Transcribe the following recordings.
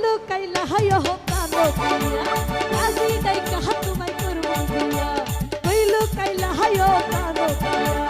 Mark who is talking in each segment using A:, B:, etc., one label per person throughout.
A: হইল কাইলা হাইয়া হতানো কাজী দাই কাহা তোমায় করব হইল কাইলা হাইয়া হতানো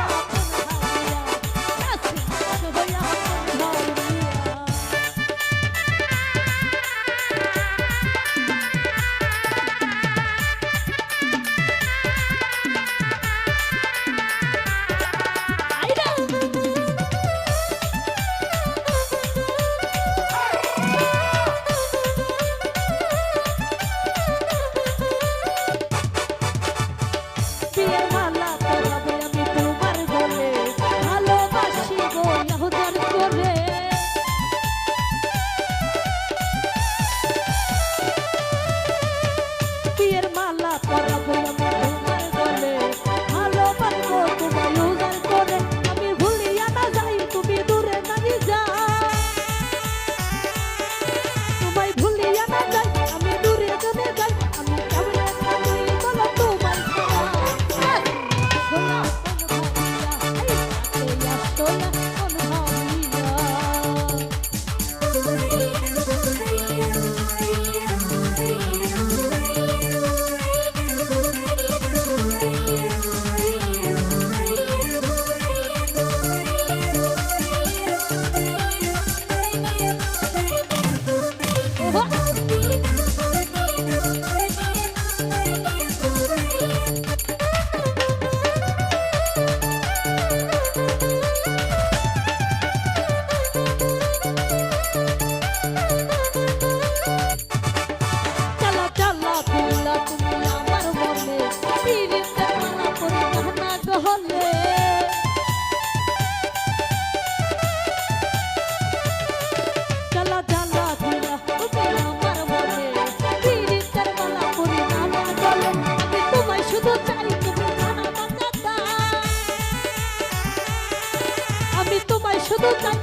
A: Yeah. Cô